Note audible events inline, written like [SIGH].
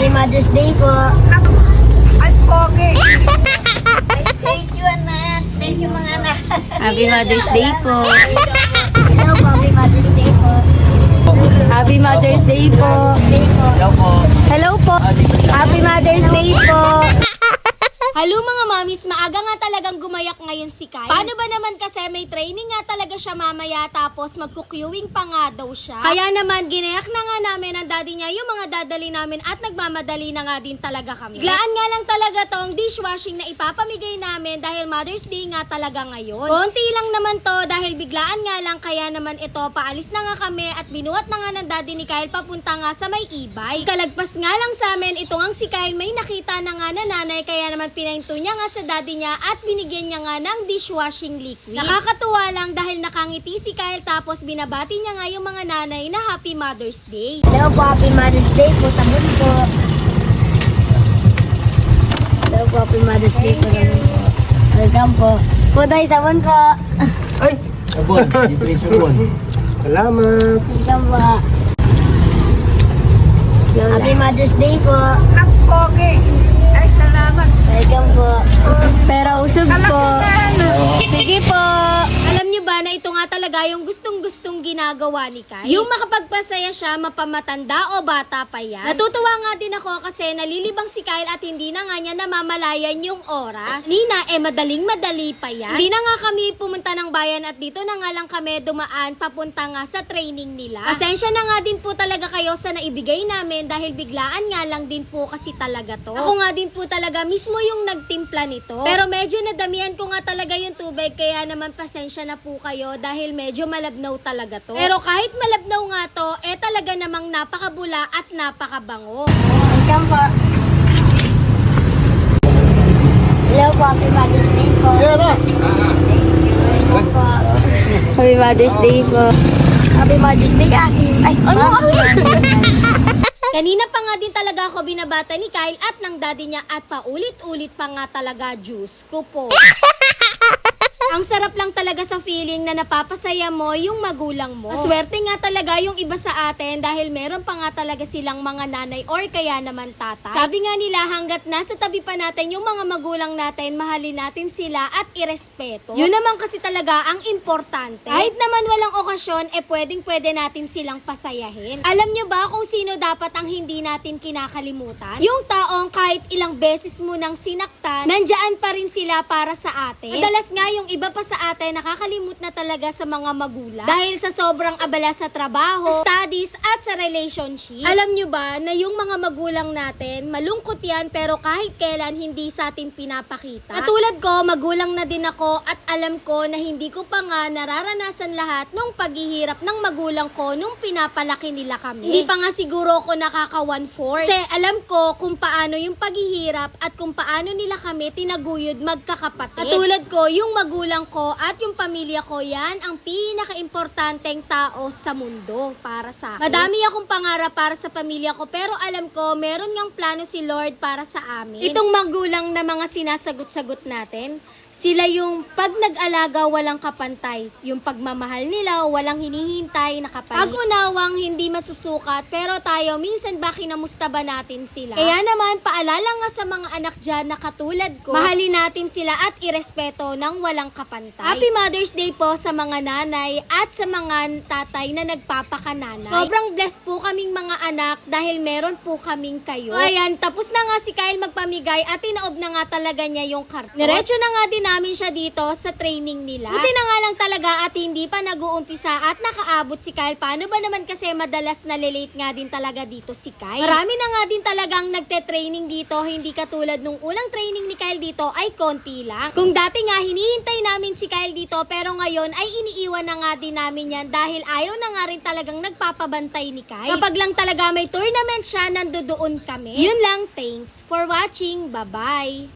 Happy Mother's Day po. Ay, pogi. [LAUGHS] Thank you, anak. Thank you, mga anak. Happy Mother's Day po. Hello po, Happy Mother's Day po. Happy Mother's Day po. Hello po. Happy Mother's Day po. Hello mga mamis, maaga nga talagang gumayak ngayon si Kai. Paano ba naman kasi may training nga talaga siya mamaya tapos magkukuewing pa nga daw siya. Kaya naman ginayak na nga namin ang daddy niya yung mga dadali namin at nagmamadali na nga din talaga kami. Biglaan nga lang talaga tong dishwashing na ipapamigay namin dahil Mother's Day nga talaga ngayon. Konti lang naman to dahil biglaan nga lang kaya naman ito paalis na nga kami at binuhat na nga ng daddy ni Kyle papunta nga sa may e-bike. Kalagpas nga lang sa amin ito ang si Kyle may nakita na nga na nanay kaya naman pinahinto niya nga sa daddy niya at binigyan niya nga ng dishwashing liquid. Nakakatuwa lang dahil nakangiti si Kyle tapos binabati niya nga yung mga nanay na Happy Mother's Day. Hello po, Happy Mother's Day po. Sabon po. Hello po, Happy Mother's Day po. Sabon po. Welcome po. Puday, sabon po. Ay! Sabon, libre sabon. Salamat! Welcome po. Happy Mother's Day po. Ang pogi. Ay, salamat. Welcome po. Pero usog po. Ano? Sige po. Alam niyo ba na ito nga talaga yung gustong-gustong ginagawa ni Kai? Yung makapagpasaya siya, mapamatanda o bata pa yan. Natutuwa nga din ako kasi nalilibang si Kyle at hindi na nga niya namamalayan yung oras. Nina, eh madaling madali pa yan. Hindi na nga kami pumunta ng bayan at dito na nga lang kami dumaan papunta nga sa training nila. Pasensya na nga din po talaga kayo sa naibigay namin dahil biglaan nga lang din po kasi talaga to. Ako nga din po talaga mismo yung nagtimpla nito. Pero medyo nadamihan ko nga talaga yung tubig kaya naman pasensya na po kayo dahil medyo malabnaw talaga to. Pero kahit malabnaw nga to, eh talaga namang napakabula at napakabango. Welcome po. Hello po, Happy Mother's Day po. Welcome po. Happy Mother's Day po. Happy Mother's Day, Asin. Ay, ano? [LAUGHS] [LAUGHS] Kanina pa nga din talaga ako binabata ni Kyle at ng daddy niya at paulit-ulit pa nga talaga juice ko po. [LAUGHS] Ang sarap lang talaga sa feeling na napapasaya mo yung magulang mo. Swerte nga talaga yung iba sa atin dahil meron pa nga talaga silang mga nanay or kaya naman tatay. Sabi nga nila hanggat nasa tabi pa natin yung mga magulang natin, mahalin natin sila at irespeto. Yun naman kasi talaga ang importante. Kahit naman walang okasyon, eh pwedeng pwede natin silang pasayahin. Alam nyo ba kung sino dapat ang hindi natin kinakalimutan? Yung taong kahit ilang beses mo nang sinaktan, nandyan pa rin sila para sa atin. Madalas nga yung iba pa sa atin nakakalimut na talaga sa mga magulang. Dahil sa sobrang abala sa trabaho, studies at sa relationship. Alam nyo ba na yung mga magulang natin, malungkot yan pero kahit kailan hindi sa atin pinapakita. Katulad ko, magulang na din ako at alam ko na hindi ko pa nga nararanasan lahat nung paghihirap ng magulang ko nung pinapalaki nila kami. Hindi pa nga siguro ako nakaka one-fourth. Kasi alam ko kung paano yung paghihirap at kung paano nila kami tinaguyod magkakapatid. Katulad ko, yung magulang ko at yung pamilya ko, yan ang pinaka-importanteng tao sa mundo para sa akin. Madami akong pangarap para sa pamilya ko pero alam ko meron ngang plano si Lord para sa amin. Itong magulang na mga sinasagot-sagot natin, sila yung pag nag-alaga walang kapantay. Yung pagmamahal nila walang hinihintay na kapalit. Pag-unawang hindi masusukat pero tayo minsan ba kinamusta ba natin sila? Kaya naman paalala nga sa mga anak dyan na katulad ko, mahalin natin sila at irespeto ng walang kapantay. Happy Mother's Day po sa mga nanay at sa mga tatay na nagpapakananay. Sobrang blessed po kaming mga anak dahil meron po kaming kayo. Ayan, tapos na nga si Kyle magpamigay at tinaob na nga talaga niya yung karton. Diretso na nga din namin siya dito sa training nila. Buti na nga lang talaga at hindi pa nag-uumpisa at nakaabot si Kyle. Paano ba naman kasi madalas nalilate nga din talaga dito si Kyle? Marami na nga din talagang nagte-training dito, hindi katulad nung unang training ni Kyle dito ay konti lang. Kung dati nga hinihintay namin si Kyle dito pero ngayon ay iniiwan na nga din namin yan dahil ayaw na nga rin talagang nagpapabantay ni Kyle. Kapag lang talaga may tournament siya, nandoon kami. Yun lang, thanks for watching. Bye-bye!